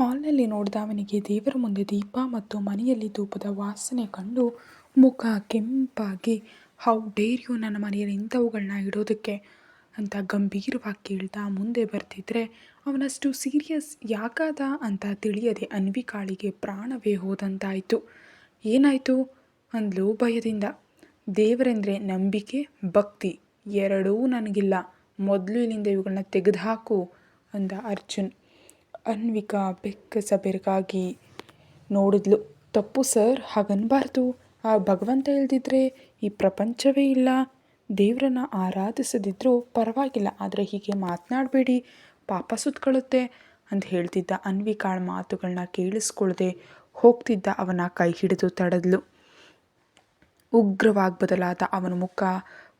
ಹಾಲ್ನಲ್ಲಿ ನೋಡಿದ ಅವನಿಗೆ ದೇವರ ಮುಂದೆ ದೀಪ ಮತ್ತು ಮನೆಯಲ್ಲಿ ಧೂಪದ ವಾಸನೆ ಕಂಡು ಮುಖ ಕೆಂಪಾಗಿ, ಹೌ ಡೇರ್ ಯು ನನ್ನ ಮನೆಯಲ್ಲಿ ಇಂಥವುಗಳನ್ನ ಇಡೋದಕ್ಕೆ? ಅಂತ ಗಂಭೀರವಾಗಿ ಕೇಳ್ತಾ ಮುಂದೆ ಬರ್ತಿದ್ರೆ, ಅವನಷ್ಟು ಸೀರಿಯಸ್ ಯಾಕಾದ? ಅಂತ ತಿಳಿಯದೆ ಅನ್ವಿಕಾಳಿಗೆ ಪ್ರಾಣವೇ ಹೋದಂತಾಯಿತು. ಏನಾಯಿತು? ಅಂದ್ಲು ಭಯದಿಂದ. ದೇವರೆಂದರೆ ನಂಬಿಕೆ, ಭಕ್ತಿ, ಎರಡೂ ನನಗಿಲ್ಲ. ಮೊದಲು ಇಲ್ಲಿಂದ ಇವುಗಳನ್ನ ತೆಗೆದುಹಾಕು, ಅಂದ ಅರ್ಜುನ್. ಅನ್ವಿಕಾ ಬೆಕ್ಕ ಸಬೆರಗಾಗಿ ನೋಡಿದ್ಲು, ತಪ್ಪು ಸರ್, ಹಾಗನ್ಬಾರ್ದು. ಆ ಭಗವಂತ ಇಲ್ದಿದ್ರೆ ಈ ಪ್ರಪಂಚವೇ ಇಲ್ಲ. ದೇವರನ್ನ ಆರಾಧಿಸದಿದ್ರೂ ಪರವಾಗಿಲ್ಲ, ಆದರೆ ಹೀಗೆ ಮಾತನಾಡಬೇಡಿ, ಪಾಪ ಸುತ್ಕೊಳ್ಳುತ್ತೆ ಅಂತ ಹೇಳ್ತಿದ್ದ ಅನ್ವಿಕಾಳ ಮಾತುಗಳನ್ನ ಕೇಳಿಸ್ಕೊಳ್ಳದೆ ಹೋಗ್ತಿದ್ದ ಅವನ ಕೈ ಹಿಡಿದು ತಡೆದ್ಲು. ಉಗ್ರವಾಗಿ ಬದಲಾದ ಅವನ ಮುಖ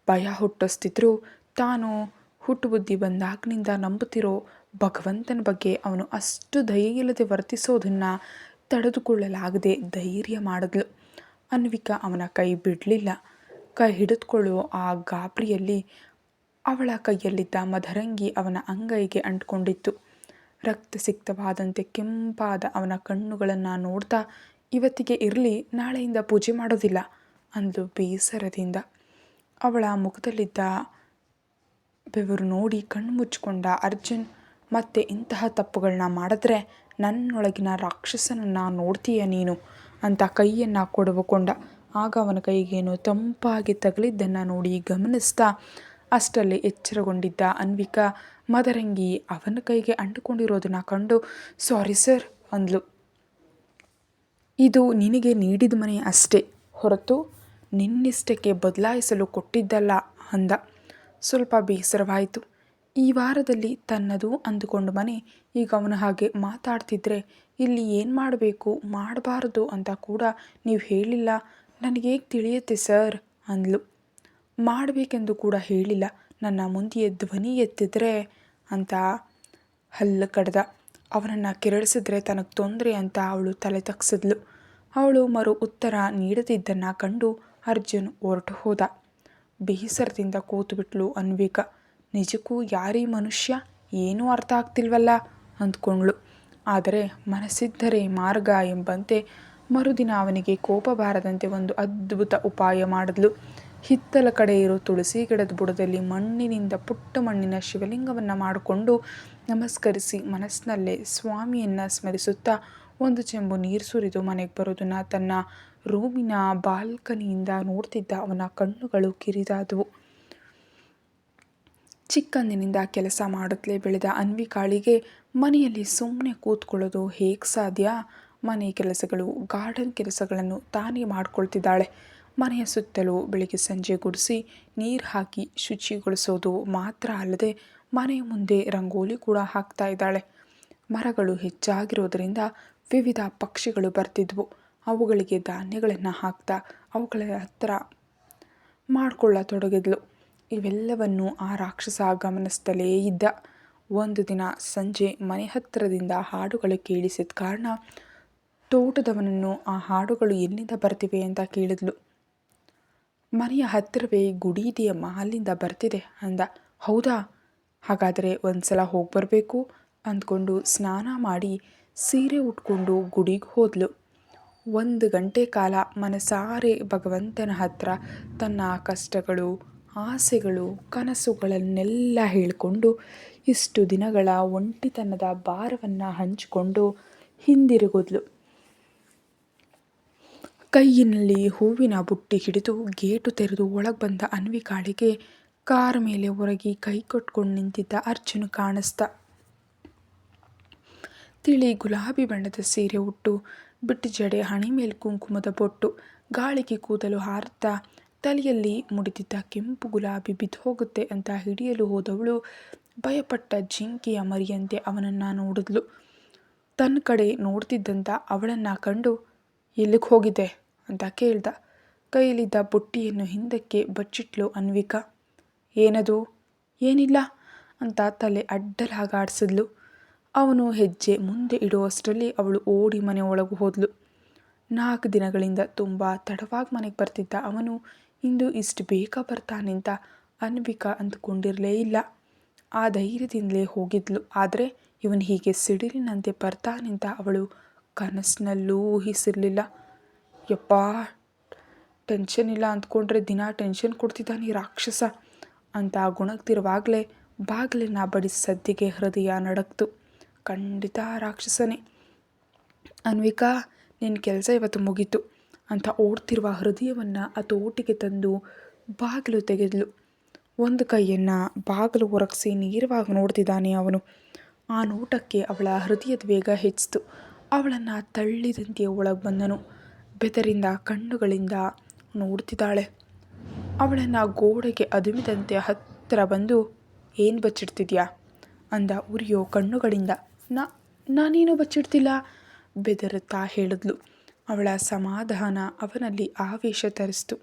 ಭಯ ಹುಟ್ಟಿಸ್ತಿದ್ರು. ತಾನು ಹುಟ್ಟು ಬುದ್ಧಿ ಬಂದಾಗಿನಿಂದ ನಂಬುತ್ತಿರೋ ಭಗವಂತನ ಬಗ್ಗೆ ಅವನು ಅಷ್ಟು ದಯೆ ಇಲ್ಲದೆ ವರ್ತಿಸೋದನ್ನು ತಡೆದುಕೊಳ್ಳಲಾಗದೆ ಧೈರ್ಯ ಮಾಡಿದ್ಲು. ಅನ್ವಿಕ ಅವನ ಕೈ ಬಿಡಲಿಲ್ಲ. ಕೈ ಹಿಡಿದುಕೊಳ್ಳುವ ಆ ಗಾಬರಿಯಲ್ಲಿ ಅವಳ ಕೈಯಲ್ಲಿದ್ದ ಮಧರಂಗಿ ಅವನ ಅಂಗೈಗೆ ಅಂಟ್ಕೊಂಡಿತ್ತು. ರಕ್ತಸಿಕ್ತವಾದಂತೆ ಕೆಂಪಾದ ಅವನ ಕಣ್ಣುಗಳನ್ನು ನೋಡ್ತಾ, ಇವತ್ತಿಗೆ ಇರಲಿ, ನಾಳೆಯಿಂದ ಪೂಜೆ ಮಾಡೋದಿಲ್ಲ ಅಂದು ಬೇಸರದಿಂದ. ಅವಳ ಮುಖದಲ್ಲಿದ್ದ ಬೆವರು ನೋಡಿ ಕಣ್ಣು ಮುಚ್ಚಿಕೊಂಡ ಅರ್ಜುನ್ ಮತ್ತೆ ಇಂತಹ ತಪ್ಪುಗಳನ್ನ ಮಾಡಿದ್ರೆ ನನ್ನೊಳಗಿನ ರಾಕ್ಷಸನನ್ನು ನೋಡ್ತೀಯ ನೀನು? ಅಂತ ಕೈಯನ್ನು ಕೊಡುವಕೊಂಡ ಆಗ ಅವನ ಕೈಗೇನು ತಂಪಾಗಿ ತಗಲಿದ್ದನ್ನು ನೋಡಿ ಗಮನಿಸ್ತಾ ಅಷ್ಟರಲ್ಲಿ ಎಚ್ಚರಗೊಂಡಿದ್ದ ಅನ್ವಿಕಾ, ಮದರಂಗಿ, ಅವನ ಕೈಗೆ ಅಂಟುಕೊಂಡಿರೋದನ್ನ ಕಂಡು ಸಾರಿ ಸರ್ ಅಂದ್ಲು. ಇದು ನಿನಗೆ ನೀಡಿದ ಮನೆ ಅಷ್ಟೇ, ಹೊರತು ನಿನ್ನಿಷ್ಟಕ್ಕೆ ಬದಲಾಯಿಸಲು ಕೊಟ್ಟಿದ್ದಲ್ಲ ಅಂದ. ಸ್ವಲ್ಪ ಬೇಸರವಾಯಿತು. ಈ ವಾರದಲ್ಲಿ ತನ್ನದು ಅಂದುಕೊಂಡು ಮನೆ, ಈಗ ಅವನ ಹಾಗೆ ಮಾತಾಡ್ತಿದ್ರೆ ಇಲ್ಲಿ ಏನು ಮಾಡಬೇಕು, ಮಾಡಬಾರದು ಅಂತ ಕೂಡ ನೀವು ಹೇಳಿಲ್ಲ. ನನಗೆ ತಿಳಿಯುತ್ತೆ ಸರ್? ಅಂದ್ಲು. ಮಾಡಬೇಕೆಂದು ಕೂಡ ಹೇಳಿಲ್ಲ. ನನ್ನ ಮುಂದೆಯೇ ಧ್ವನಿ ಎತ್ತಿದ್ರೆ ಅಂತ ಹಲ್ಲು ಕಡ್ದ. ಅವನನ್ನು ಕೆರಳಿಸಿದ್ರೆ ತನಗೆ ತೊಂದರೆ ಅಂತ ಅವಳು ತಲೆ ತಗ್ಸಿದ್ಲು. ಅವಳು ಮರು ಉತ್ತರ ನೀಡದಿದ್ದನ್ನು ಕಂಡು ಅರ್ಜುನ್ ಹೊರಟು ಹೋದ. ಬೇಸರದಿಂದ ಕೂತುಬಿಟ್ಲು ಅನ್ವಿಕಾ. ನಿಜಕ್ಕೂ ಯಾರೀ ಮನುಷ್ಯ? ಏನೂ ಅರ್ಥ ಆಗ್ತಿಲ್ವಲ್ಲ? ಅಂದ್ಕೊಂಡ್ಳು. ಆದರೆ ಮನಸ್ಸಿದ್ದರೆ ಮಾರ್ಗ ಎಂಬಂತೆ ಮರುದಿನ ಅವನಿಗೆ ಕೋಪ ಬಾರದಂತೆ ಒಂದು ಅದ್ಭುತ ಉಪಾಯ ಮಾಡಿದ್ಲು. ಹಿತ್ತಲ ಕಡೆ ಇರೋ ತುಳಸಿ ಗಿಡದ ಬುಡದಲ್ಲಿ ಮಣ್ಣಿನಿಂದ ಪುಟ್ಟ ಮಣ್ಣಿನ ಶಿವಲಿಂಗವನ್ನು ಮಾಡಿಕೊಂಡು ನಮಸ್ಕರಿಸಿ ಮನಸ್ಸಿನಲ್ಲೇ ಸ್ವಾಮಿಯನ್ನು ಸ್ಮರಿಸುತ್ತಾ ಒಂದು ಚೆಂಬು ನೀರು ಸುರಿದು ಮನೆಗೆ ಬರೋದನ್ನು ತನ್ನ ರೂಮಿನ ಬಾಲ್ಕನಿಯಿಂದ ನೋಡ್ತಿದ್ದ ಅವನ ಕಣ್ಣುಗಳು ಕಿರಿದಾದವು. ಚಿಕ್ಕಂದಿನಿಂದ ಕೆಲಸ ಮಾಡುತ್ತಲೇ ಬೆಳೆದ ಅನ್ವಿಕಾಳಿಗೆ ಮನೆಯಲ್ಲಿ ಸುಮ್ಮನೆ ಕೂತ್ಕೊಳ್ಳೋದು ಹೇಗೆ ಸಾಧ್ಯ? ಮನೆ ಕೆಲಸಗಳು, ಗಾರ್ಡನ್ ಕೆಲಸಗಳನ್ನು ತಾನೇ ಮಾಡ್ಕೊಳ್ತಿದ್ದಾಳೆ. ಮನೆಯ ಸುತ್ತಲೂ ಬೆಳಿಗ್ಗೆ ಸಂಜೆ ಗುಡಿಸಿ ನೀರು ಹಾಕಿ ಶುಚಿಗೊಳಿಸೋದು ಮಾತ್ರ ಅಲ್ಲದೆ ಮನೆಯ ಮುಂದೆ ರಂಗೋಲಿ ಕೂಡ ಹಾಕ್ತಾ ಇದ್ದಾಳೆ. ಮರಗಳು ಹೆಚ್ಚಾಗಿರೋದರಿಂದ ವಿವಿಧ ಪಕ್ಷಿಗಳು ಬರ್ತಿದ್ವು. ಅವುಗಳಿಗೆ ಧಾನ್ಯಗಳನ್ನು ಹಾಕ್ತಾ ಅವುಗಳ ಹತ್ರ ಮಾಡ್ಕೊಳ್ಳತೊಡಗಿದ್ಲು. ಇವೆಲ್ಲವನ್ನು ಆ ರಾಕ್ಷಸ ಗಮನಿಸ್ತಲೇ ಇದ್ದ. ಒಂದು ದಿನ ಸಂಜೆ ಮನೆ ಹತ್ತಿರದಿಂದ ಹಾಡುಗಳು ಕೇಳಿಸಿದ ಕಾರಣ ತೋಟದವನನ್ನು ಆ ಹಾಡುಗಳು ಎಲ್ಲಿಂದ ಬರ್ತಿವೆ ಅಂತ ಕೇಳಿದ್ಲು. ಮನೆಯ ಹತ್ತಿರವೇ ಗುಡಿ ಇದೆಯಮ್ಮ ಅಲ್ಲಿಂದ ಬರ್ತಿದೆ ಅಂದ. ಹೌದಾ? ಹಾಗಾದರೆ ಒಂದು ಸಲ ಹೋಗಿ ಬರಬೇಕು ಅಂದ್ಕೊಂಡು ಸ್ನಾನ ಮಾಡಿ ಸೀರೆ ಉಟ್ಕೊಂಡು ಗುಡಿಗೆ ಹೋದ್ಲು. ಒಂದು ಗಂಟೆ ಕಾಲ ಮನಸಾರೆ ಭಗವಂತನ ಹತ್ರ ತನ್ನ ಕಷ್ಟಗಳು ಆಸೆಗಳು, ಕನಸುಗಳನ್ನೆಲ್ಲ ಹೇಳಿಕೊಂಡು ಇಷ್ಟು ದಿನಗಳ ಒಂಟಿತನದ ಭಾರವನ್ನು ಹಂಚಿಕೊಂಡು ಹಿಂದಿರುಗಿದ್ಲು. ಕೈಯಿನಲ್ಲಿ ಹೂವಿನ ಬುಟ್ಟಿ ಹಿಡಿದು ಗೇಟು ತೆರೆದು ಒಳಗೆ ಬಂದ ಅನ್ವಿಕಾಳಿಗೆ ಕಾರ್ ಮೇಲೆ ಹೊರಗಿ ಕೈ ಕೊಟ್ಕೊಂಡು ನಿಂತಿದ್ದ ಅರ್ಜುನ್ ಕಾಣಿಸ್ತ. ತಿಳಿ ಗುಲಾಬಿ ಬಣ್ಣದ ಸೀರೆ ಉಟ್ಟು ಬಿಟ್ಟು ಜಡೆ ಹಣೆ ಮೇಲೆ ಕುಂಕುಮದ ಬೊಟ್ಟು, ಗಾಳಿಗೆ ಕೂದಲು ಹಾರುತ್ತಾ ತಲೆಯಲ್ಲಿ ಮುಡಿದಿದ್ದ ಕೆಂಪು ಗುಲಾಬಿ ಬಿದ್ದು ಹೋಗುತ್ತೆ ಅಂತ ಹಿಡಿಯಲು ಹೋದವಳು ಭಯಪಟ್ಟ ಜಿಂಕೆಯ ಮರಿಯಂತೆ ಅವನನ್ನು ನೋಡಿದ್ಲು. ತನ್ನ ಕಡೆ ನೋಡ್ತಿದ್ದಂಥ ಅವಳನ್ನು ಕಂಡು, ಎಲ್ಲಿಗೆ ಹೋಗಿದೆ ಅಂತ ಕೇಳ್ದ. ಕೈಯಲ್ಲಿದ್ದ ಬುಟ್ಟಿಯನ್ನು ಹಿಂದಕ್ಕೆ ಬಚ್ಚಿಟ್ಲು ಅನ್ವಿಕಾ. ಏನದು? ಏನಿಲ್ಲ? ಅಂತ ತಲೆ ಅಡ್ಡಲಾಗಾಡಿಸಿದ್ಲು. ಅವನು ಹೆಜ್ಜೆ ಮುಂದೆ ಇಡುವಷ್ಟರಲ್ಲಿ ಅವಳು ಓಡಿ ಮನೆ ಒಳಗೆ ಹೋದ್ಲು. ನಾಲ್ಕು ದಿನಗಳಿಂದ ತುಂಬ ತಡವಾಗಿ ಮನೆಗೆ ಬರ್ತಿದ್ದ ಅವನು ಇಂದು ಇಷ್ಟು ಬೇಗ ಬರ್ತಾನೆಂತ ಅನ್ವಿಕಾ ಅಂದ್ಕೊಂಡಿರಲೇ ಇಲ್ಲ. ಆ ಧೈರ್ಯದಿಂದಲೇ ಹೋಗಿದ್ಲು. ಆದರೆ ಇವನು ಹೀಗೆ ಸಿಡಿಲಿನಂತೆ ಬರ್ತಾನೆಂತ ಅವಳು ಕನಸಿನಲ್ಲೂ ಊಹಿಸಿರಲಿಲ್ಲ. ಯಪ್ಪ ಟೆನ್ಷನ್ ಇಲ್ಲ ಅಂದ್ಕೊಂಡ್ರೆ ದಿನ ಟೆನ್ಷನ್ ಕೊಡ್ತಿದ್ದಾನೆ ರಾಕ್ಷಸ ಅಂತ ಗುಣಗ್ತಿರುವಾಗಲೇ ಬಾಗಿಲಿನ ಬಡಿ ಸದ್ದಿಗೆ ಹೃದಯ ನಡಕ್ತು ಖಂಡಿತ ರಾಕ್ಷಸನೇ. ಅನ್ವಿಕಾ ನಿನ್ನ ಕೆಲಸ ಇವತ್ತು ಮುಗೀತು. ಅಂತ ಓಡ್ತಿರುವ ಹೃದಯವನ್ನು ಹತೋಟಿಗೆ ತಂದು ಬಾಗಿಲು ತೆಗೆದಳು ಒಂದು ಕೈಯನ್ನು ಬಾಗಿಲು ಒರಗಿಸಿ ನೇರವಾಗಿ ನೋಡ್ತಿದ್ದಾನೆ ಅವನು. ಆ ನೋಟಕ್ಕೆ ಅವಳ ಹೃದಯದ ವೇಗ ಹೆಚ್ಚಿತು ಅವಳನ್ನು ತಳ್ಳಿದಂತೆ ಒಳಗೆ ಬಂದನು. ಬೆದರಿಂದ, ಕಣ್ಣುಗಳಿಂದ ನೋಡ್ತಿದ್ದಾಳೆ. ಅವಳನ್ನು ಗೋಡೆಗೆ ಅದುಮಿದಂತೆ ಹತ್ತಿರ ಬಂದು, ಏನು ಬಚ್ಚಿಡ್ತಿದ್ಯಾ? ಅಂದ ಉರಿಯೋ ಕಣ್ಣುಗಳಿಂದ. ನಾ, ನಾನೇನು ಬಚ್ಚಿಡ್ತಿಲ್ಲ? ಬೆದರುತ್ತಾ ಹೇಳಿದ್ಲು. ಅವಳ ಸಮಾಧಾನ ಅವನಲ್ಲಿ ಆವೇಶ ತರಿಸ್ತು.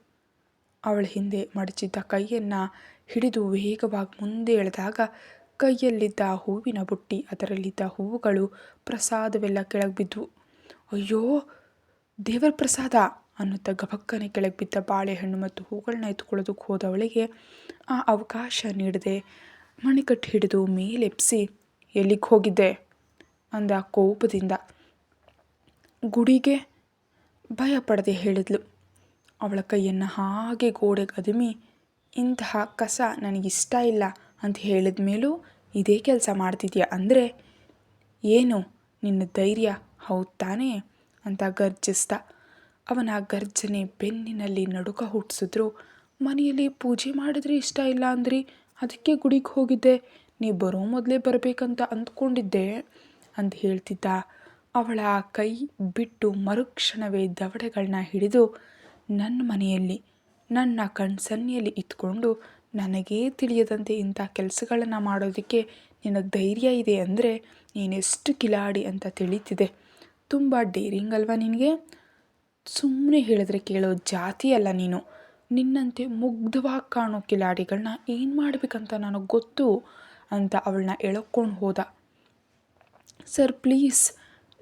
ಅವಳ ಹಿಂದೆ ಮಡಚಿದ್ದ ಕೈಯನ್ನು ಹಿಡಿದು ವೇಗವಾಗಿ ಮುಂದೆ ಎಳೆದಾಗ ಕೈಯಲ್ಲಿದ್ದ ಹೂವಿನ ಬುಟ್ಟಿ, ಅದರಲ್ಲಿದ್ದ ಹೂವುಗಳು ಪ್ರಸಾದವೆಲ್ಲ ಕೆಳಗೆ ಬಿದ್ದವು ಅಯ್ಯೋ, ದೇವರ ಪ್ರಸಾದ ಅನ್ನುತ್ತ ಗಬಕ್ಕನೆ ಕೆಳಗೆ ಬಿದ್ದ ಬಾಳೆಹಣ್ಣು ಮತ್ತು ಹೂಗಳನ್ನ ಎತ್ಕೊಳ್ಳೋದಕ್ಕೆ ಹೋದವಳಿಗೆ ಆ ಅವಕಾಶ ನೀಡದೆ ಮಣಿಕಟ್ಟು ಹಿಡಿದು ಮೇಲೆಪ್ಸಿ, ಎಲ್ಲಿಗೆ ಹೋಗಿದ್ದೆ? ಅಂದ ಕೋಪದಿಂದ. ಗುಡಿಗೆ ಭಯ ಪಡದೆ ಹೇಳಿದ್ಲು. ಅವಳ ಕೈಯನ್ನು ಹಾಗೆ ಗೋಡೆಗೆ ಅದುಮಿ ಇಂತಹ ಕಸ ನನಗಿಷ್ಟ ಇಲ್ಲ ಅಂತ ಹೇಳಿದ ಮೇಲೂ ಇದೇ ಕೆಲಸ ಮಾಡ್ತಿದ್ಯಾ ಅಂದರೆ? ಏನು, ನಿನ್ನ ಧೈರ್ಯ ಹೌದು ಅಂತ ಗರ್ಜಿಸ್ದ ಅವನ ಗರ್ಜನೆ ಬೆನ್ನಿನಲ್ಲಿ ನಡುಕ ಹುಟ್ಟಿಸಿದ್ರು. ಮನೆಯಲ್ಲಿ ಪೂಜೆ ಮಾಡಿದ್ರೆ ಇಷ್ಟ ಇಲ್ಲ ಅಂದ್ರಿ, ಅದಕ್ಕೆ ಗುಡಿಗೆ ಹೋಗಿದ್ದೆ. ನೀ ಬರೋ ಮೊದಲೇ ಬರಬೇಕಂತ ಅಂದ್ಕೊಂಡಿದ್ದೆ, ಅಂತ ಹೇಳ್ತಿದ್ದ. ಅವಳ ಕೈ ಬಿಟ್ಟು ಮರುಕ್ಷಣವೇ ದವಡೆಗಳನ್ನ ಹಿಡಿದು ನನ್ನ ಮನೆಯಲ್ಲಿ, ನನ್ನ ಕಣ್ಸನ್ನಿಯಲ್ಲಿ ಇತ್ಕೊಂಡು ನನಗೇ ತಿಳಿಯದಂತೆ ಇಂಥ ಕೆಲಸಗಳನ್ನು ಮಾಡೋದಕ್ಕೆ ನಿನಗೆ ಧೈರ್ಯ ಇದೆ ಅಂದರೆ ನೀನೆಷ್ಟು ಕಿಲಾಡಿ ಅಂತ ತಿಳಿತಿದೆ. ತುಂಬ ಡೇರಿಂಗ್ ಅಲ್ವಾ ನಿನಗೆ? ಸುಮ್ಮನೆ ಹೇಳಿದ್ರೆ ಕೇಳೋ ಜಾತಿ ಅಲ್ಲ ನೀನು. ನಿನ್ನಂತೆ ಮುಗ್ಧವಾಗಿ ಕಾಣೋ ಕಿಲಾಡಿಗಳನ್ನ ಏನು ಮಾಡಬೇಕಂತ ನನಗೆ ಗೊತ್ತು ಅಂತ ಅವಳನ್ನ ಎಳ್ಕೊಂಡು ಹೋದ. ಸರ್, ಪ್ಲೀಸ್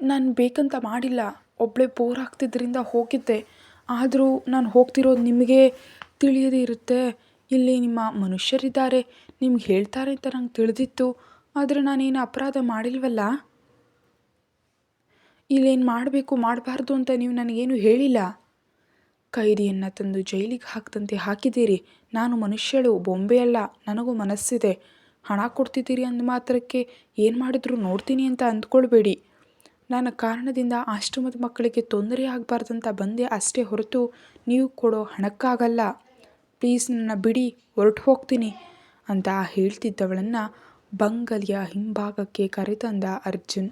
ನಾನು ಬೇಕಂತ ಮಾಡಿಲ್ಲ. ಒಬ್ಬಳೇ ಬೋರ್ ಆಗ್ತಿದ್ದರಿಂದ ಹೋಗಿದ್ದೆ. ಆದರೂ ನಾನು ಹೋಗ್ತಿರೋದು ನಿಮಗೆ ತಿಳಿಯದೇ ಇರುತ್ತೆ. ಇಲ್ಲಿ ನಿಮ್ಮ ಮನುಷ್ಯರಿದ್ದಾರೆ. ನಿಮ್ಗೆ ಹೇಳ್ತಾರೆ ಅಂತ ನಂಗೆ ತಿಳಿದಿತ್ತು. ಆದರೆ ನಾನೇನು ಅಪರಾಧ ಮಾಡಿಲ್ವಲ್ಲ? ಇಲ್ಲೇನು ಮಾಡಬೇಕು, ಮಾಡಬಾರ್ದು ಅಂತ ನೀವು ನನಗೇನು ಹೇಳಿಲ್ಲ? ಕೈದಿಯನ್ನು ತಂದು ಜೈಲಿಗೆ ಹಾಕ್ದಂತೆ ಹಾಕಿದ್ದೀರಿ. ನಾನು ಮನುಷ್ಯಳು, ಬೊಂಬೆ ಅಲ್ಲ. ನನಗೂ ಮನಸ್ಸಿದೆ. ಹಣ ಕೊಡ್ತಿದ್ದೀರಿ ಅಂದ ಮಾತ್ರಕ್ಕೆ ಏನು ಮಾಡಿದ್ರು ನೋಡ್ತೀನಿ ಅಂತ ಅಂದ್ಕೊಳ್ಬೇಡಿ. ನನ್ನ ಕಾರಣದಿಂದ ಆಶ್ರಮದ ಮಕ್ಕಳಿಗೆ ತೊಂದರೆ ಆಗಬಾರ್ದಂತ ಬಂದೆ ಅಷ್ಟೇ ಹೊರತು ನೀವು ಕೊಡೋ ಹಣಕ್ಕಾಗಲ್ಲ. ಪ್ಲೀಸ್ ನನ್ನ ಬಿಡಿ, ಹೊರಟು ಹೋಗ್ತೀನಿ ಅಂತ ಹೇಳ್ತಿದ್ದವಳನ್ನು ಬಂಗಲಿಯ ಹಿಂಭಾಗಕ್ಕೆ ಕರೆತಂದ ಅರ್ಜುನ್.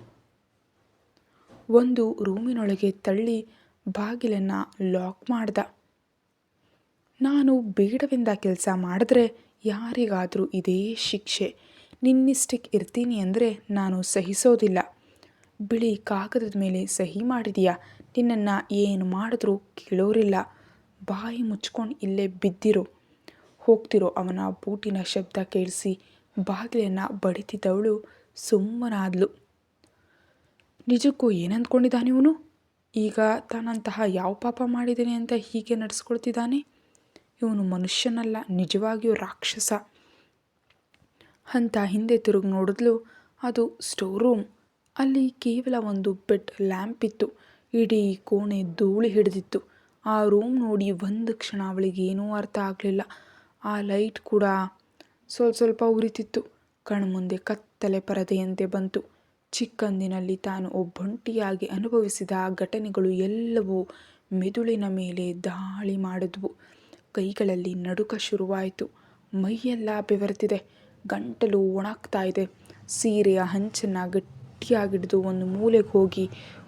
ಒಂದು ರೂಮಿನೊಳಗೆ ತಳ್ಳಿ ಬಾಗಿಲನ್ನು ಲಾಕ್ ಮಾಡ್ದ. ನಾನು ಬೇಡವೆಂದ ಕೆಲಸ ಮಾಡಿದ್ರೆ ಯಾರಿಗಾದರೂ ಇದೇ ಶಿಕ್ಷೆ. ನಿನ್ನಿಷ್ಟಕ್ಕೆ ಇರ್ತೀನಿ ಅಂದರೆ ನಾನು ಸಹಿಸೋದಿಲ್ಲ. ಬಿಳಿ ಕಾಗದದ ಮೇಲೆ ಸಹಿ ಮಾಡಿದೀಯಾ. ನಿನ್ನನ್ನು ಏನು ಮಾಡಿದ್ರೂ ಕೇಳೋರಿಲ್ಲ. ಬಾಯಿ ಮುಚ್ಕೊಂಡು ಇಲ್ಲೇ ಬಿದ್ದಿರೋ. ಹೋಗ್ತಿರೋ ಅವನ ಬೂಟಿನ ಶಬ್ದ ಕೇಳಿಸಿ ಬಾಗಿಲನ್ನು ಬಡಿತಿದ್ದವಳು ಸುಮ್ಮನಾದ್ಲು. ನಿಜಕ್ಕೂ ಏನಂದ್ಕೊಂಡಿದ್ದಾನೆ ಇವನು? ಈಗ ತಾನಂತಹ ಯಾವ ಪಾಪ ಮಾಡಿದ್ದೇನೆ ಅಂತ ಹೀಗೆ ನಡೆಸ್ಕೊಳ್ತಿದ್ದಾನೆ? ಇವನು ಮನುಷ್ಯನಲ್ಲ, ನಿಜವಾಗಿಯೂ ರಾಕ್ಷಸ. ಅಂತ ಹಿಂದೆ ತಿರುಗಿ ನೋಡಿದ್ಲು. ಅದು ಸ್ಟೋರ್ ರೂಮ್. ಅಲ್ಲಿ ಕೇವಲ ಒಂದು ಬೆಡ್ ಲ್ಯಾಂಪ್ ಇತ್ತು. ಇಡೀ ಕೋಣೆ ಧೂಳಿ ಹಿಡಿದಿತ್ತು. ಆ ರೂಮ್ ನೋಡಿ ಒಂದು ಕ್ಷಣ ಅವಳಿಗೆ ಏನೂ ಅರ್ಥ ಆಗಲಿಲ್ಲ. ಆ ಲೈಟ್ ಕೂಡ ಸ್ವಲ್ಪ ಸ್ವಲ್ಪ ಉರಿತಿತ್ತು. ಕಣ್ಮುಂದೆ ಕತ್ತಲೆ ಪರದೆಯಂತೆ ಬಂತು. ಚಿಕ್ಕಂದಿನಲ್ಲಿ ತಾನು ಒಬ್ಬಂಟಿಯಾಗಿ ಅನುಭವಿಸಿದ ಘಟನೆಗಳು ಎಲ್ಲವೂ ಮೆದುಳಿನ ಮೇಲೆ ದಾಳಿ ಮಾಡಿದ್ವು. ಕೈಗಳಲ್ಲಿ ನಡುಕ ಶುರುವಾಯಿತು. ಮೈಯೆಲ್ಲ ಬೆವರ್ತಿದೆ. ಗಂಟಲು ಒಣಗ್ತಾ ಇದೆ. ಸೀರೆಯ ಹಂಚನ್ನು ಗಟ್ಟಿಯಾಗಿಡಿದು ಒಂದು ಮೂಲೆಗೆ ಹೋಗಿ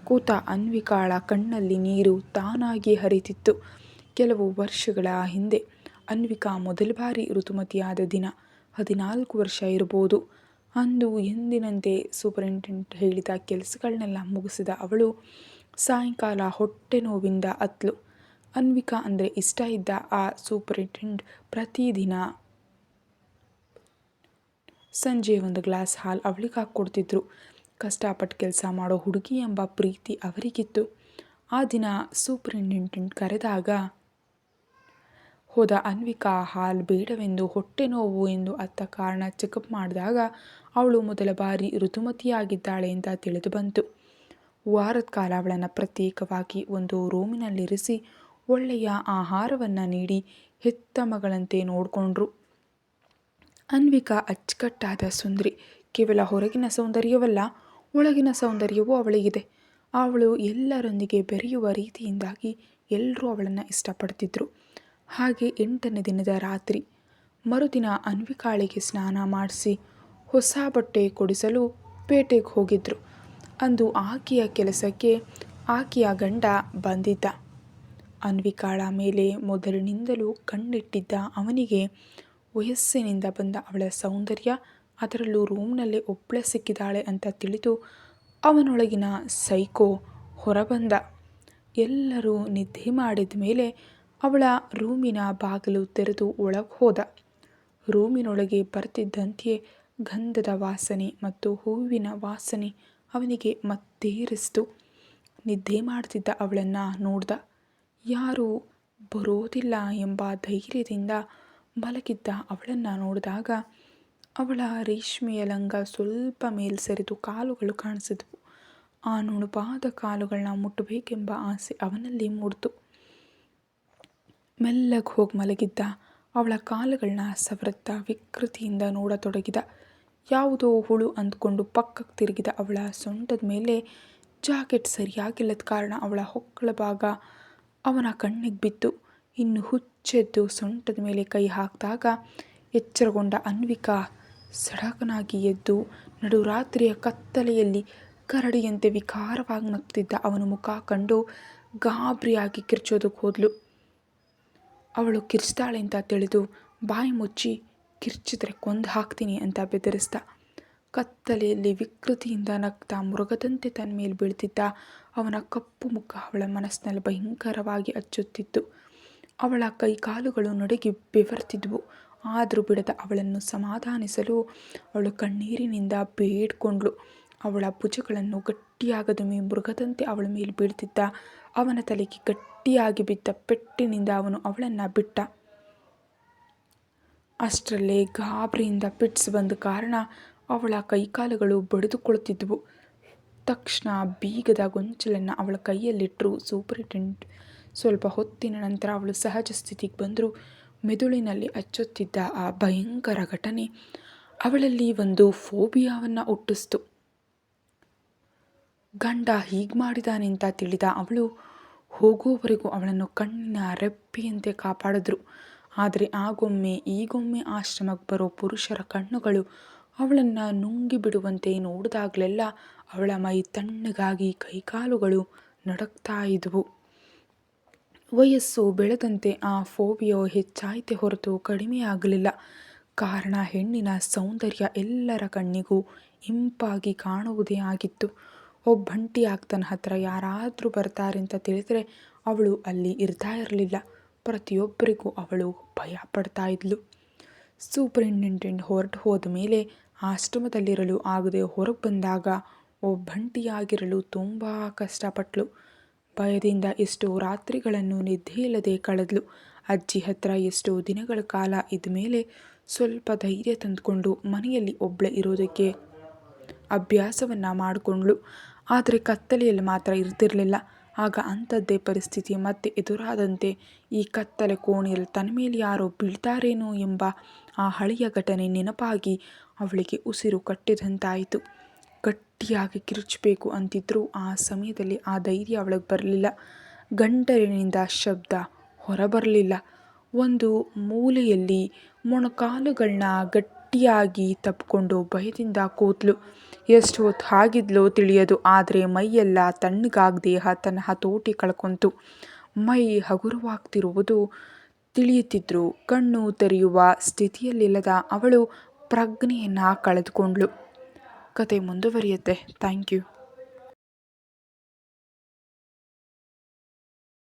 ಕೂತ ಅನ್ವಿಕಾಳ ಕಣ್ಣಲ್ಲಿ ನೀರು ತಾನಾಗಿ ಹರಿತಿತ್ತು. ಕೆಲವು ವರ್ಷಗಳ ಹಿಂದೆ ಅನ್ವಿಕಾ ಮೊದಲ ಬಾರಿ ಋತುಮತಿಯಾದ ದಿನ, ಹದಿನಾಲ್ಕು ವರ್ಷ ಇರಬಹುದು. ಅಂದು ಎಂದಿನಂತೆ ಸೂಪರಿಂಟೆಂಡೆಂಟ್ ಹೇಳಿದ ಕೆಲಸಗಳನ್ನೆಲ್ಲ ಮುಗಿಸಿದ ಅವಳು, ಸಾಯಂಕಾಲ ಹೊಟ್ಟೆ ನೋವಿಂದ ಅತ್ಲು ಅನ್ವಿಕಾ ಅಂದರೆ ಇಷ್ಟ ಇದ್ದ ಆ ಸೂಪರಿಂಟೆಂಡೆಂಟ್ ಪ್ರತಿದಿನ ಸಂಜೆ ಒಂದು ಗ್ಲಾಸ್ ಹಾಲು ಅವಳಿಗೆ ಹಾಕ್ಕೊಡ್ತಿದ್ರು ಕಷ್ಟಪಟ್ಟು ಕೆಲಸ ಮಾಡೋ ಹುಡುಗಿ ಎಂಬ ಪ್ರೀತಿ ಅವರಿಗಿತ್ತು. ಆ ದಿನ ಸೂಪರಿಂಟೆಂಡೆಂಟ್ ಕರೆದಾಗ, ಹೋದ ಅನ್ವಿಕಾ, ಹಾಲು ಬೇಡವೆಂದು ಹೊಟ್ಟೆ ನೋವು ಎಂದು ಅತ್ತ ಕಾರಣ ಚೆಕಪ್ ಮಾಡಿದಾಗ, ಅವಳು ಮೊದಲ ಬಾರಿ ಋತುಮತಿಯಾಗಿದ್ದಾಳೆ ಅಂತ ತಿಳಿದು ಬಂತು. ವಾರದ ಕಾಲ ಅವಳನ್ನು ಪ್ರತ್ಯೇಕವಾಗಿ ಒಂದು ರೂಮಿನಲ್ಲಿರಿಸಿ ಒಳ್ಳೆಯ ಆಹಾರವನ್ನು ನೀಡಿ ಹೆತ್ತ ಮಗಳಂತೆ ನೋಡಿಕೊಂಡ್ರು. ಅನ್ವಿಕಾ ಅಚ್ಚುಕಟ್ಟಾದ ಸುಂದರಿ, ಕೇವಲ ಹೊರಗಿನ ಸೌಂದರ್ಯವಲ್ಲ ಒಳಗಿನ ಸೌಂದರ್ಯವೂ ಅವಳಿಗಿದೆ. ಅವಳು ಎಲ್ಲರೊಂದಿಗೆ ಬೆರೆಯುವ ರೀತಿಯಿಂದಾಗಿ ಎಲ್ಲರೂ ಅವಳನ್ನು ಇಷ್ಟಪಡ್ತಿದ್ರು. ಹಾಗೆ ಎಂಟನೇ ದಿನದ ರಾತ್ರಿ, ಮರುದಿನ ಅನ್ವಿಕಾಳಿಗೆ ಸ್ನಾನ ಮಾಡಿಸಿ ಹೊಸ ಬಟ್ಟೆ ಕೊಡಿಸಲು ಪೇಟೆಗೆ ಹೋಗಿದ್ರು. ಅಂದು ಆಕೆಯ ಕೆಲಸಕ್ಕೆ ಆಕೆಯ ಗಂಡ ಬಂದಿದ್ದ. ಅನ್ವಿಕಾಳ ಮೇಲೆ ಮೊದಲಿನಿಂದಲೂ ಕಣ್ಣಿಟ್ಟಿದ್ದ ಅವನಿಗೆ ವಯಸ್ಸಿನಿಂದ ಬಂದ ಅವಳ ಸೌಂದರ್ಯ ಅದರಲ್ಲೂ ರೂಮ್ನಲ್ಲೇ ಒಬ್ಬಳೆ ಸಿಕ್ಕಿದ್ದಾಳೆ ಅಂತ ತಿಳಿದು ಅವನೊಳಗಿನ ಸೈಕೋ ಹೊರಬಂದ. ಎಲ್ಲರೂ ನಿದ್ದೆ ಮಾಡಿದ ಮೇಲೆ ಅವಳ ರೂಮಿನ ಬಾಗಿಲು ತೆರೆದು ಒಳಗೆ ಹೋದ. ರೂಮಿನೊಳಗೆ ಬರ್ತಿದ್ದಂತೆಯೇ ಗಂಧದ ವಾಸನೆ ಮತ್ತು ಹೂವಿನ ವಾಸನೆ ಅವನಿಗೆ ಮತ್ತೇರಿಸ್ತು ನಿದ್ದೆ ಮಾಡ್ತಿದ್ದ ಅವಳನ್ನು ನೋಡ್ದ. ಯಾರೂ ಬರೋದಿಲ್ಲ ಎಂಬ ಧೈರ್ಯದಿಂದ ಮಲಗಿದ್ದ ಅವಳನ್ನು ನೋಡಿದಾಗ ಅವಳ ರೇಷ್ಮೆಯ ಲಂಗ ಸ್ವಲ್ಪ ಮೇಲ್ಸರಿದು ಕಾಲುಗಳು ಕಾಣಿಸಿದವು. ಆ ನುಣುಪಾದ ಕಾಲುಗಳನ್ನ ಮುಟ್ಟಬೇಕೆಂಬ ಆಸೆ ಅವನಲ್ಲಿ ಮೂಡಿತು. ಮೆಲ್ಲಗೆ ಹೋಗಿ ಮಲಗಿದ್ದ, ಅವಳ ಕಾಲುಗಳನ್ನ ಸವೃತ್ತ ವಿಕೃತಿಯಿಂದ ನೋಡತೊಡಗಿದ, ಯಾವುದೋ ಹುಳು ಅಂದ್ಕೊಂಡು ಪಕ್ಕಕ್ಕೆ ತಿರುಗಿದ ಅವಳ ಸೊಂಟದ ಮೇಲೆ ಜಾಕೆಟ್ ಸರಿಯಾಗಿಲ್ಲದ ಕಾರಣ ಅವಳ ಹೊಕ್ಕಳ ಭಾಗ ಅವನ ಕಣ್ಣಿಗೆ ಬಿತ್ತು. ಇನ್ನು ಹುಚ್ಚೆದ್ದು ಸೊಂಟದ ಮೇಲೆ ಕೈ ಹಾಕಿದಾಗ ಎಚ್ಚರಗೊಂಡ ಅನ್ವಿಕಾ ಸಡಗನಾಗಿ ಎದ್ದು ನಡುರಾತ್ರಿಯ ಕತ್ತಲೆಯಲ್ಲಿ ಕರಡಿಯಂತೆ ವಿಕಾರವಾಗಿ ನಗ್ತಿದ್ದ ಅವನ ಮುಖ ಕಂಡು ಗಾಬರಿಯಾಗಿ ಕಿರ್ಚೋದಕ್ಕೆ ಹೋದ್ಲು. ಅವಳು ಕಿರ್ಚ್ತಾಳೆ ಅಂತ ತಿಳಿದು ಬಾಯಿ ಮುಚ್ಚಿ, ಕಿರ್ಚಿದ್ರೆ ಕೊಂದು ಹಾಕ್ತೀನಿ ಅಂತ ಬೆದರಿಸ್ದ. ಕತ್ತಲೆಯಲ್ಲಿ ವಿಕೃತಿಯಿಂದ ನಗ್ತಾ ಮೃಗದಂತೆ ತನ್ನ ಮೇಲೆ ಬೀಳ್ತಿದ್ದ ಅವನ ಕಪ್ಪು ಮುಖ ಅವಳ ಮನಸ್ಸಿನಲ್ಲಿ ಭಯಂಕರವಾಗಿ ಅಚ್ಚುತ್ತಿತ್ತು. ಅವಳ ಕೈಕಾಲುಗಳು ನಡುಗಿ ಬೆವರ್ತಿದ್ವು. ಆದರೂ ಬಿಡದ ಅವಳನ್ನು ಸಮಾಧಾನಿಸಲು ಅವಳು ಕಣ್ಣೀರಿನಿಂದ ಬೇಡ್ಕೊಂಡ್ಳು. ಅವಳ ಭುಜಗಳನ್ನು ಗಟ್ಟಿಯಾಗದುಮಿ ಮೃಗದಂತೆ ಅವಳ ಮೇಲೆ ಬೀಳ್ತಿದ್ದ ಅವನ ತಲೆಗೆ ಗಟ್ಟಿಯಾಗಿ ಬಿದ್ದ ಪೆಟ್ಟಿನಿಂದ ಅವನು ಅವಳನ್ನು ಬಿಟ್ಟ. ಅಷ್ಟರಲ್ಲೇ ಗಾಬರಿಯಿಂದ ಪಿಟ್ಸ್ ಬಂದ ಕಾರಣ ಅವಳ ಕೈಕಾಲುಗಳು ಬಡಿದುಕೊಳ್ತಿದ್ವು ತಕ್ಷಣ ಬೀಗದ ಗೊಂಚಲನ್ನು ಅವಳ ಕೈಯಲ್ಲಿಟ್ಟರು. ಸೂಪರಿಂಟೆಂಡೆಂಟ್ ಸ್ವಲ್ಪ ಹೊತ್ತಿನ ನಂತರ ಅವಳು ಸಹಜ ಸ್ಥಿತಿಗೆ ಬಂದರೂ ಮೆದುಳಿನಲ್ಲಿ ಅಚ್ಚೊತ್ತಿದ್ದ ಆ ಭಯಂಕರ ಘಟನೆ ಅವಳಲ್ಲಿ ಒಂದು ಫೋಬಿಯಾವನ್ನು ಹುಟ್ಟಿಸ್ತು. ಗಂಡ ಹೀಗೆ ಮಾಡಿದಾನೆ ಅಂತ ತಿಳಿದ ಅವಳು ಹೋಗೋವರೆಗೂ ಅವಳನ್ನು ಕಣ್ಣಿನ ರೆಪ್ಪೆಯಂತೆ ಕಾಪಾಡಿದ್ರು. ಆದರೆ ಆಗೊಮ್ಮೆ, ಈಗೊಮ್ಮೆ ಆಶ್ರಮಕ್ಕೆ ಬರೋ ಪುರುಷರ ಕಣ್ಣುಗಳು ಅವಳನ್ನು ನುಂಗಿ ಬಿಡುವಂತೆ ನೋಡಿದಾಗಲೆಲ್ಲ ಅವಳ ಮೈ ತಣ್ಣಗಾಗಿ ಕೈಕಾಲುಗಳು ನಡಕ್ತಾ ಇದ್ವು. ವಯಸ್ಸು ಬೆಳೆದಂತೆ ಆ ಫೋಬಿಯೋ ಹೆಚ್ಚಾಯಿತೆ ಹೊರತು ಕಡಿಮೆಯಾಗಲಿಲ್ಲ ಕಾರಣ ಹೆಣ್ಣಿನ ಸೌಂದರ್ಯ ಎಲ್ಲರ ಕಣ್ಣಿಗೂ ಇಂಪಾಗಿ ಕಾಣುವುದೇ ಆಗಿತ್ತು. ಒಬ್ಬಂಟಿ ಆಗ್ತನ ಹತ್ರ ಯಾರಾದರೂ ಬರ್ತಾರೆ ಅಂತ ತಿಳಿದರೆ ಅವಳು ಅಲ್ಲಿ ಇರ್ತಾ ಇರಲಿಲ್ಲ. ಪ್ರತಿಯೊಬ್ಬರಿಗೂ ಅವಳು ಭಯ ಪಡ್ತಾ ಇದ್ಲು. ಸೂಪರಿಂಟೆಂಡೆಂಟ್ ಹೊರಟು ಹೋದ ಮೇಲೆ ಆಶ್ರಮದಲ್ಲಿರಲು ಆಗದೆ ಹೊರಗೆ ಬಂದಾಗ ಒಬ್ಬಂಟಿಯಾಗಿರಲು ತುಂಬ ಕಷ್ಟಪಟ್ಟಳು ಭಯದಿಂದ ಎಷ್ಟೋ ರಾತ್ರಿಗಳನ್ನು ನಿದ್ದೆಯಿಲ್ಲದೆ ಕಳೆದ್ಲು. ಅಜ್ಜಿ ಹತ್ರ ಎಷ್ಟೋ ದಿನಗಳ ಕಾಲ ಇದ್ದ ಮೇಲೆ ಸ್ವಲ್ಪ ಧೈರ್ಯ ತಂದುಕೊಂಡು ಮನೆಯಲ್ಲಿ ಒಬ್ಬಳೆ ಇರೋದಕ್ಕೆ ಅಭ್ಯಾಸವನ್ನು ಮಾಡಿಕೊಂಡ್ಳು. ಆದರೆ ಕತ್ತಲೆಯಲ್ಲಿ ಮಾತ್ರ ಇರ್ತಿರಲಿಲ್ಲ. ಆಗ ಅಂಥದ್ದೇ ಪರಿಸ್ಥಿತಿ ಮತ್ತೆ ಎದುರಾದಂತೆ ಈ ಕತ್ತಲೆ ಕೋಣೆಯಲ್ಲಿ ತನ್ನ ಮೇಲೆ ಯಾರೋ ಬೀಳ್ತಾರೇನೋ ಎಂಬ ಆ ಹಳೆಯ ಘಟನೆ ನೆನಪಾಗಿ ಅವಳಿಗೆ ಉಸಿರು ಕಟ್ಟಿದಂತಾಯಿತು. ಗಟ್ಟಿಯಾಗಿ ಕಿರುಚಬೇಕು ಅಂತಿದ್ರು ಆ ಸಮಯದಲ್ಲಿ ಆ ಧೈರ್ಯ ಅವಳಿಗೆ ಬರಲಿಲ್ಲ. ಗಂಟರಿನಿಂದ ಶಬ್ದ ಹೊರಬರಲಿಲ್ಲ. ಒಂದು ಮೂಲೆಯಲ್ಲಿ ಮೊಣಕಾಲುಗಳನ್ನ ಗಟ್ಟಿಯಾಗಿ ತಪ್ಪಿಕೊಂಡು ಭಯದಿಂದ ಕೂತ್ಲು ಎಷ್ಟು ಹೊತ್ತು ಆಗಿದ್ಲೋ ತಿಳಿಯದು, ಆದರೆ ಮೈಯೆಲ್ಲ ತಣ್ಣಗಾಗಿ ದೇಹ ತನ್ನ ಹತೋಟಿ ಕಳ್ಕೊಂತು. ಮೈ ಹಗುರವಾಗ್ತಿರುವುದು ತಿಳಿಯುತ್ತಿದ್ರು. ಕಣ್ಣು ತೆರೆಯುವ ಸ್ಥಿತಿಯಲ್ಲಿಲ್ಲದ ಅವಳು ಪ್ರಜ್ಞೆಯನ್ನು ಕಳೆದುಕೊಂಡ್ಳು. ಕತೆ ಮುಂದುವರಿಯುತ್ತೆ. Thank you.